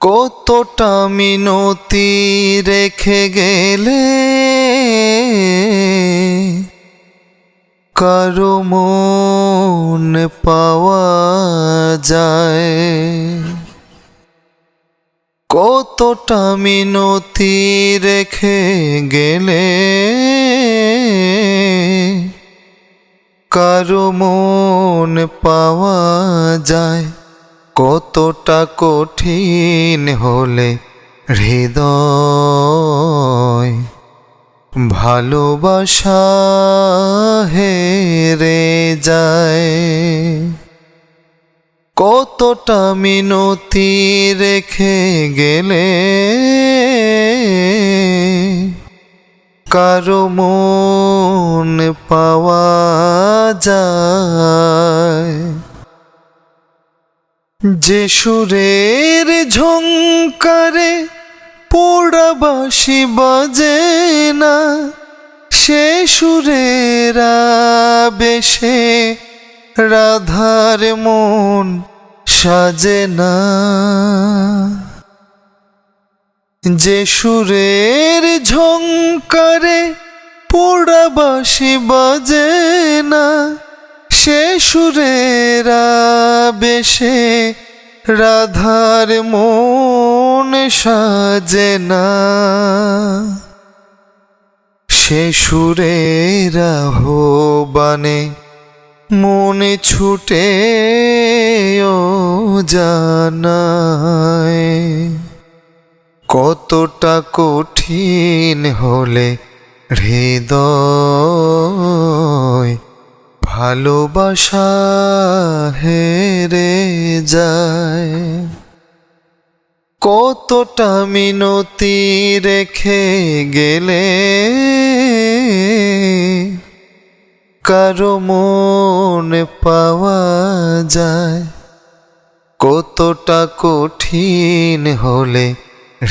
কতটা মিনতি রেখে গেলে? কারও মন পাওয়া যায়। কতটা মিনতি রেখে গেলে? কারও মন পাওয়া যায়। কতটা কঠিন হলে হৃদয় ভালোবাসা হেরে যায়। কতটা মিনতি রেখে গেলে কারও মন পাওয়া যায়। যে সুরের ঝঙ্কারে পোড়াবাসি বাজে না, সে সুরের বেশে রাধার মন সাজে না। যে সুরের ঝঙ্কারে পোড়াবাসি বাজে না, সে সুরের বেশে রাধার মন সাজে না। সে সুরের বানে মনে ছুটে ও জানায় কতটা কঠিন হলে হৃদয় ভালোবাসা হেরে যায়। কতটা মিনতি রেখে গেলে? কারও মন পাওয়া যায়। কতটা কঠিন হলে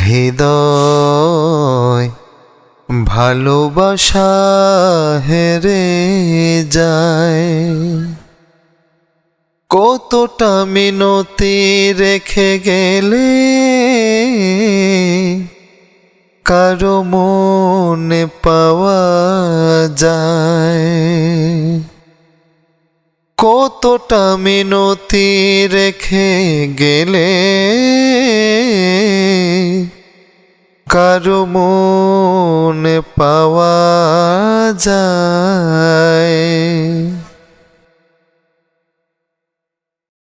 হৃদয় ভালোবাসা হেরে যায়। কতটা মিনতি রেখে গেলে? কারও মনে পাওয়া যায়। কতটা মিনতি রেখে গেলে? কারও মন পাওয়া যায়।